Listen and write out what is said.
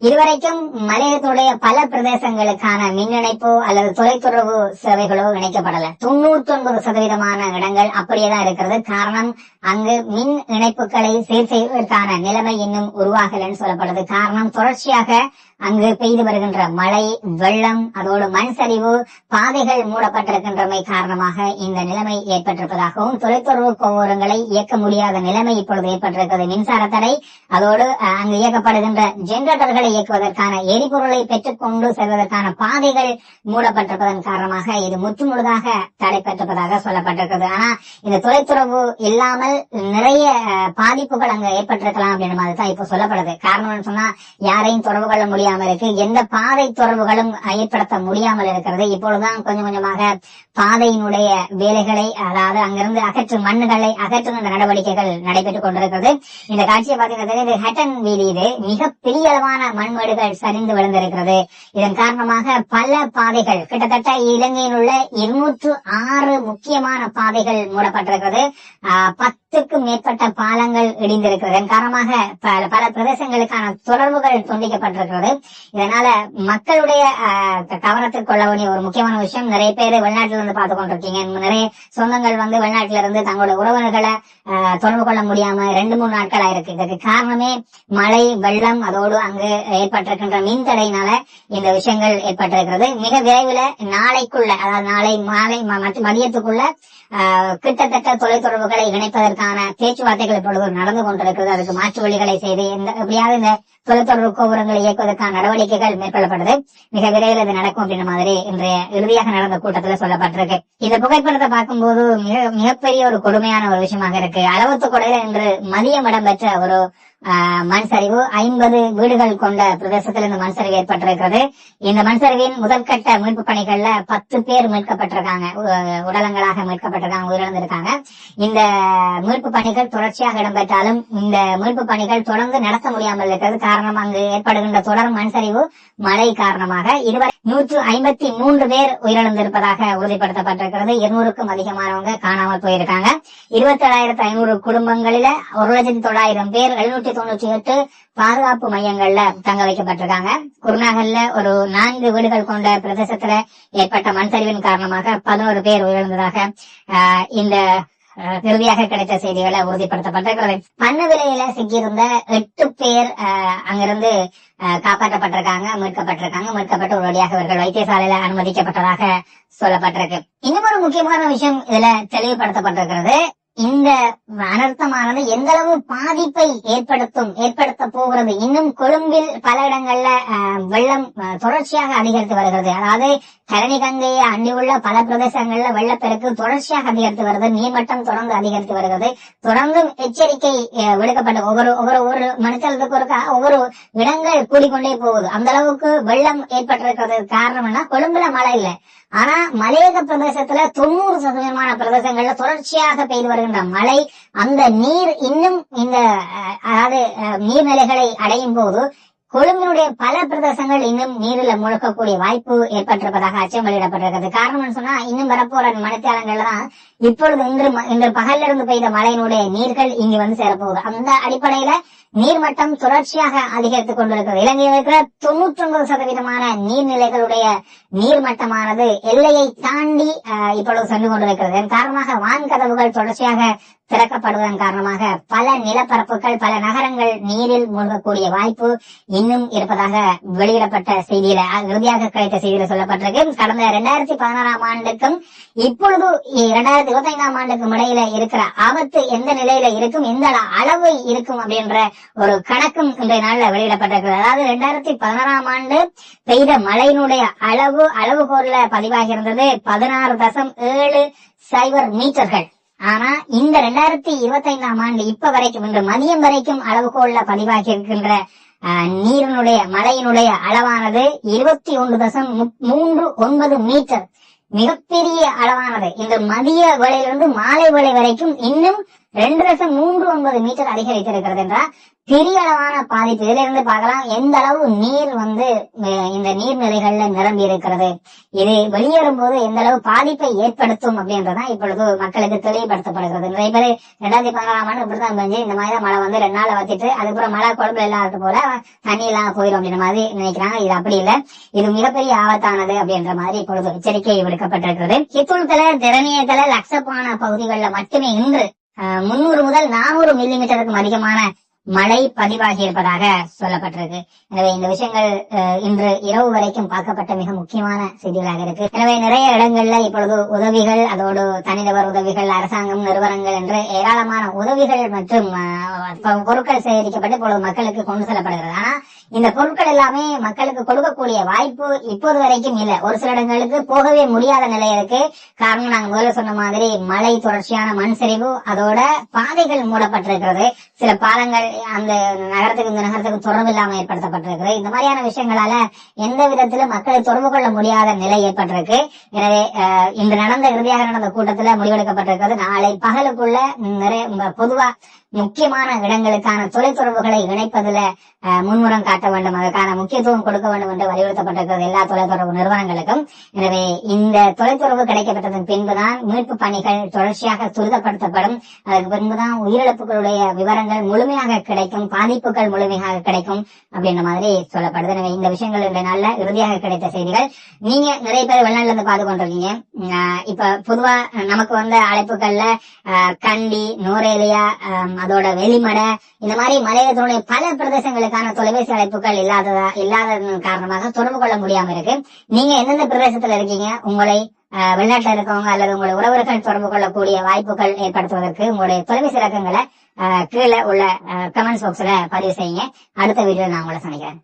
இதுவரைக்கும் மலையகத்துடைய பல பிரதேசங்களுக்கான மின் இணைப்போ அல்லது தொலைத்தொடர்பு சேவைகளோ இணைக்கப்படல. தொண்ணூத்தி ஒன்பது சதவீதமான இடங்கள் அப்படியேதான் இருக்கிறது. காரணம் அங்கு மின் இணைப்புகளை சீர் செய்வதற்கான நிலைமை இன்னும் உருவாகலன்னு சொல்லப்படுது. காரணம் தொடர்ச்சியாக அங்கு பெய்து வருகின்ற மழை வெள்ளம் அதோடு மண் சரிவு பாதைகள் மூடப்பட்டிருக்கின்றமை காரணமாக இந்த நிலைமை ஏற்பட்டிருப்பதாகவும் தொலைத்தொடர்பு கோபுரங்களை இயக்க முடியாத நிலைமை இப்பொழுது ஏற்பட்டிருக்கிறது. மின்சார தடை அதோடு அங்கு இயக்கப்படுகின்ற ஜெனரேட்டர்களை இயக்குவதற்கான எரிபொருளை பெற்றுக்கொண்டு செல்வதற்கான பாதைகள் மூடப்பட்டிருப்பதன் காரணமாக இது முற்றுமுழுதாக தடைப்பட்டிருப்பதாக சொல்லப்பட்டிருக்கிறது. ஆனா இந்த தொலைத்தொடர்பு இல்லாமல் நிறைய பாதிப்புகள் அங்கு ஏற்பட்டிருக்கலாம் அப்படின்னு மாதிரி தான் இப்போ சொல்லப்படுது. காரணம் சொன்னா யாரையும் தொடர்பு கொள்ள முடியாமல் இருக்கு எந்த பாதை தொடர்புகளும் ஏற்படுத்த முடியாமல் இருக்கிறது இப்பொழுதுதான் கொஞ்சம் கொஞ்சமாக பாதையினுடைய வேலைகளை அதாவது அங்கிருந்து அகற்றும் மண்ணுகளை அகற்றும் அகற்றுகின்ற நடவடிக்கைகள் நடைபெற்றுக் கொண்டிருக்கிறது. இந்த காட்சியை பார்த்தீங்கன்னா இது ஹட்டன் வீதி இது. மிக பெரிய அளவான மண்மேடுகள் சரிந்து விழுந்திருக்கிறது. இதன் காரணமாக பல பாதைகள் கிட்டத்தட்ட இலங்கையில் உள்ள இருநூற்று ஆறு முக்கியமான பாதைகள் மூடப்பட்டிருக்கிறது. பத்து பத்துக்கும் மேற்பட்ட பாலங்கள் இடிந்திருக்கிறது. காரணமாக பல பல பிரதேசங்களுக்கான தொடர்புகள் துண்டிக்கப்பட்டிருக்கிறது. இதனால மக்களுடைய ஆஹ், கவனத்தில் கொள்ள வேண்டிய ஒரு முக்கியமான விஷயம் நிறைய பேர் வெளிநாட்டில இருந்து பார்த்து கொண்டிருக்கீங்க. நிறைய சொந்தங்கள் வந்து வெளிநாட்டில இருந்து தங்களோட உறவினர்களை தொடர்பு கொள்ள முடியாம ரெண்டு மூணு நாட்கள் ஆயிருக்கு. இதுக்கு காரணமே மழை வெள்ளம் அதோடு அங்கு ஏற்பட்டிருக்கின்ற மின் தடையினால இந்த விஷயங்கள் ஏற்பட்டிருக்கிறது. மிக விரைவில் நாளைக்குள்ள அதாவது நாளை மாலை மதியத்துக்குள்ள ஆஹ், கிட்டத்தட்ட தொலைத்தொடர்புகளை அதற்கான பேச்சுவார்த்தைகள் இப்பொழுது நடந்து கொண்டிருக்கிறது. அதுக்கு மாற்று வழிகளை செய்து எந்த எப்படியாவது இந்த தொலைத்தொடர்பு கோபுரங்களை இயக்குவதற்கான நடவடிக்கைகள் மேற்கொள்ளப்படுது. மிக விரைவில் இது நடக்கும் அப்படின்ற மாதிரி இன்றைய இறுதியாக நடந்த கூட்டத்தில் சொல்லப்பட்டிருக்கு. இந்த புகைப்படத்தை பார்க்கும்போது மிக மிகப்பெரிய ஒரு கொடுமையான ஒரு விஷயமாக இருக்கு. அளவத்து கொடையில இன்று மதியம் இடம்பெற்ற ஒரு மண் சரிவு ஐம்பது வீடுகள் கொண்ட பிரதேசத்தில் இந்த மண் சரிவு ஏற்பட்டிருக்கிறது. இந்த மண் சரிவின் முதற்கட்ட மீட்பு பணிகள்ல பத்து பேர் மீட்கப்பட்டிருக்காங்க. உடலங்களாக மீட்கப்பட்டிருக்காங்க உயிரிழந்திருக்காங்க. இந்த மீட்பு பணிகள் தொடர்ச்சியாக இடம்பெற்றாலும் இந்த மீட்பு பணிகள் தொடர்ந்து நடத்த முடியாமல் இருக்கிறது. காரணம் அங்கு ஏற்படுகின்ற தொடர் மண் சரிவு மழை காரணமாக இதுவரை நூற்று ஐம்பத்தி மூன்று பேர் உயிரிழந்திருப்பதாக உறுதிப்படுத்தப்பட்டிருக்கிறது. இருநூறுக்கும் அதிகமானவங்க காணாமல் போயிருக்காங்க. இருபத்தி ஏழாயிரத்து ஐநூறு குடும்பங்களில ஒரு லட்சத்தி தொள்ளாயிரம் பேர் எழுநூற்றி தொண்ணூற்றி எட்டு பாதுகாப்பு மையங்கள்ல தங்க வைக்கப்பட்டிருக்காங்க. குருநாகல்ல ஒரு நான்கு வீடுகள் கொண்ட பிரதேசத்துல ஏற்பட்ட மண் சரிவின் காரணமாக பதினோரு பேர் உயிரிழந்ததாக ஆஹ், இந்த இறுதியாக கிடைத்த செய்திகளை உறுதிப்படுத்தப்பட்டிருக்கிறது பண்ண விலையில சிக்கியிருந்த எட்டு பேர் அங்கிருந்து காப்பாற்றப்பட்டிருக்காங்க மீட்கப்பட்டிருக்காங்க. மீட்கப்பட்டு உடனடியாக இவர்கள் வைத்தியசாலையில அனுமதிக்கப்பட்டதாக சொல்லப்பட்டிருக்கு. இன்னும் ஒரு முக்கியமான விஷயம் இதுல தெளிவுபடுத்தப்பட்டிருக்கிறது. இந்த அனர்த்தமானது எந்த அளவு பாதிப்பை ஏற்படுத்தும் ஏற்படுத்த போகிறது? இன்னும் கொழும்பில் பல இடங்கள்ல வெள்ளம் தொடர்ச்சியாக அதிகரித்து வருகிறது. அதாவது கரணி கங்கையை அண்டியுள்ள பல பிரதேசங்கள்ல வெள்ளப்பெருக்கு தொடர்ச்சியாக அதிகரித்து வருது. நீர்மட்டம் தொடர்ந்து அதிகரித்து வருகிறது. தொடர்ந்தும் எச்சரிக்கை விடுக்கப்பட்ட ஒவ்வொரு ஒவ்வொரு ஒரு மணித்தளத்துக்கு ஒருக்கா ஒவ்வொரு இடங்கள் கூடிக்கொண்டே போகுது. அந்த அளவுக்கு வெள்ளம் ஏற்பட்டிருக்கிறது. காரணம்னா கொழும்புல மழை இல்லை. ஆனா மலையக பிரதேசத்துல தொண்ணூறு சதவீதமான பிரதேசங்கள்ல தொடர்ச்சியாக பெய்து வருகின்ற மழை அந்த நீர் இன்னும் இந்த அதாவது நீர்நிலைகளை அடையும் போது கொழும்பினுடைய பல பிரதேசங்கள் இன்னும் நீரில் முழக்கக்கூடிய வாய்ப்பு ஏற்பட்டிருப்பதாக அச்சம் வெளியிடப்பட்டிருக்கிறது. காரணம் சொன்னா இன்னும் வரப்போற மணித்தியாலங்கள்ல தான் இப்பொழுது இன்று இன்று பகல்ல இருந்து பெய்த மழையினுடைய நீர்கள் இங்கு வந்து சேரப்போகுது. அந்த அடிப்படையில நீர்மட்டம் தொடர்ச்சியாக அதிகரித்துக் கொண்டிருக்கிறது. இலங்கையில் இருக்கிற தொண்ணூற்றி ஒன்பது சதவீதமான நீர்நிலைகளுடைய நீர்மட்டமானது எல்லையை தாண்டி இப்பொழுது சென்று கொண்டிருக்கிறது. இதன் காரணமாக வான்கதவுகள் தொடர்ச்சியாக திறக்கப்படுவதன் காரணமாக பல நிலப்பரப்புகள் பல நகரங்கள் நீரில் மூழ்கக்கூடிய வாய்ப்பு இன்னும் இருப்பதாக வெளியிடப்பட்ட செய்தியில இறுதியாக கிடைத்த செய்தியில சொல்லப்பட்டிருக்கு. கடந்த இரண்டாயிரத்தி பதினாறாம் ஆண்டுக்கும் இப்பொழுது இரண்டாயிரத்தி இருபத்தி ஐந்தாம் ஆண்டுக்கும் இடையில இருக்கிற ஆபத்து எந்த நிலையில இருக்கும் எந்த அளவு இருக்கும் அப்படின்ற ஒரு கணக்கும் இன்றைய நாள்ல வெளியிடப்பட்டிருக்கிறது. அதாவது இரண்டாயிரத்தி பதினாறாம் ஆண்டு பெய்த மழையினுடைய அளவு அளவுகோல்ல பதிவாகி இருந்தது பதினாறு தசம் ஏழு சைபர் மீட்டர்கள். ஆனா இந்த ரெண்டாயிரத்தி இருபத்தி ஐந்தாம் ஆண்டு இப்ப வரைக்கும் இன்று மதியம் வரைக்கும் அளவுகோல்ல பதிவாகி இருக்கின்ற நீரினுடைய மழையினுடைய அளவானது இருபத்தி ஒன்று தசம் மூன்று ஒன்பது மீட்டர். மிகப்பெரிய அளவானது. இந்த மதிய வேளையிலிருந்து மாலை வேளை வரைக்கும் இன்னும் ரெண்டு லட்சம் மூன்று ஒன்பது மீட்டர் அதிகரித்திருக்கிறது என்றால் பெரிய அளவான பாதிப்பு. இதுல இருந்து பார்க்கலாம் எந்த அளவு நீர் வந்து இந்த நீர்நிலைகள்ல நிரம்பி இருக்கிறது? இது வெளியேறும் போது எந்த அளவு பாதிப்பை ஏற்படுத்தும் அப்படின்றதான் இப்பொழுது மக்களுக்கு தெளிவுபடுத்தப்படுகிறது. நிறைய பேர் ரெண்டாயிரத்தி பதினாறாம் ஆண்டு இப்படிதான் பெஞ்சு இந்த மாதிரி தான் மழை வந்து ரெண்டு நாள் வத்திட்டு அதுக்கப்புறம் மழை குழம்பு இல்லாத போல தண்ணி இல்லாம போயிடும் அப்படின்ற மாதிரி நினைக்கிறாங்க. இது அப்படி இல்லை. இது மிகப்பெரிய ஆபத்தானது அப்படின்ற மாதிரி இப்பொழுது எச்சரிக்கை விடுக்கப்பட்டிருக்கிறது. கித்துள்தல திறனியதல லட்சப்பான பகுதிகளில் மட்டுமே இன்று முன்னூறு முதல் நானூறு மில்லிமீட்டருக்கும் அதிகமான மழை பதிவாகி இருப்பதாக சொல்லப்பட்டிருக்கு. எனவே இந்த விஷயங்கள் அஹ், இன்று இரவு வரைக்கும் பார்க்கப்பட்ட மிக முக்கியமான செய்திகளாக இருக்கு. எனவே நிறைய இடங்கள்ல இப்பொழுது உதவிகள் அதோடு தனிநபர் உதவிகள் அரசாங்கம் நிறுவனங்கள் என்று ஏராளமான உதவிகள் மற்றும் அஹ், பொருட்கள் சேகரிக்கப்பட்டு இப்பொழுது மக்களுக்கு கொண்டு செல்லப்படுகிறது. ஆனா இந்த பொருட்கள் எல்லாமே மக்களுக்கு கொடுக்கக்கூடிய வாய்ப்பு இப்போது வரைக்கும் இல்ல. ஒரு சில இடங்களுக்கு போகவே முடியாத நிலை இருக்கு. காரணம் நாங்க முதல்ல சொன்ன மாதிரி மழை தொடர்ச்சியான மண் சரிவு அதோட பாதைகள் மூடப்பட்டிருக்கிறது. சில பாலங்கள் அந்த நகரத்துக்கு இந்த நகரத்துக்கு தொடர்பு இல்லாமல் ஏற்படுத்தப்பட்டிருக்கிறது. இந்த மாதிரியான விஷயங்களால எந்த விதத்திலும் மக்களை தொடர்பு கொள்ள முடியாத நிலை ஏற்பட்டிருக்கு. எனவே இன்று நடந்த இறுதியாக நடந்த கூட்டத்துல முடிவெடுக்கப்பட்டிருக்கிறது. நாளை பகலுக்குள்ள நிறைய பொதுவா முக்கியமான இடங்களுக்கான தொலைத்தொடர்புகளை இணைப்பதுல முன்முறம் காட்ட வேண்டும். அதற்கான முக்கியத்துவம் கொடுக்க வேண்டும் என்று வலியுறுத்தப்பட்டிருக்கிறது எல்லா தொலைத்தொடர்பு நிறுவனங்களுக்கும். எனவே இந்த தொலைத்தொடர்பு கிடைக்கப்பட்டதன் பின்புதான் மீட்பு பணிகள் தொடர்ச்சியாக துரிதப்படுத்தப்படும். அதற்கு பின்புதான் உயிரிழப்புகளுடைய விவரங்கள் முழுமையாக கிடைக்கும் பாதிப்புகள் முழுமையாக கிடைக்கும் அப்படின்ற மாதிரி சொல்லப்படுது. எனவே இந்த விஷயங்கள் இந்த நாள்ல இறுதியாக கிடைத்த செய்திகள். நீங்க நிறைய பேர் வெளிநாட்டுல இருந்து பார்த்து கொண்டிருக்கீங்க. ஆஹ் இப்ப பொதுவா நமக்கு வந்த அழைப்புகள்ல ஆஹ் கண்டி நூரேலியா அதோட வெளிமடை இந்த மாதிரி மலையகத்தினுடைய பல பிரதேசங்களுக்கான தொலைபேசி அழைப்புகள் இல்லாததா இல்லாத காரணமாக தொடர்பு கொள்ள முடியாம இருக்கு. நீங்க எந்தெந்த பிரதேசத்துல இருக்கீங்க? உங்களை ஆஹ் வெளிநாட்டுல இருக்கவங்க அல்லது உங்களுடைய உறவுகள் தொடர்பு கொள்ளக்கூடிய வாய்ப்புகள் ஏற்படுத்துவதற்கு உங்களுடைய தொலைபேசி இலக்கங்களை ஆஹ் கீழே உள்ள கமெண்ட்ஸ் பாக்ஸ்ல பதிவு செய்யுங்க. அடுத்த வீடியோ நான் உங்களை சந்திக்கிறேன்.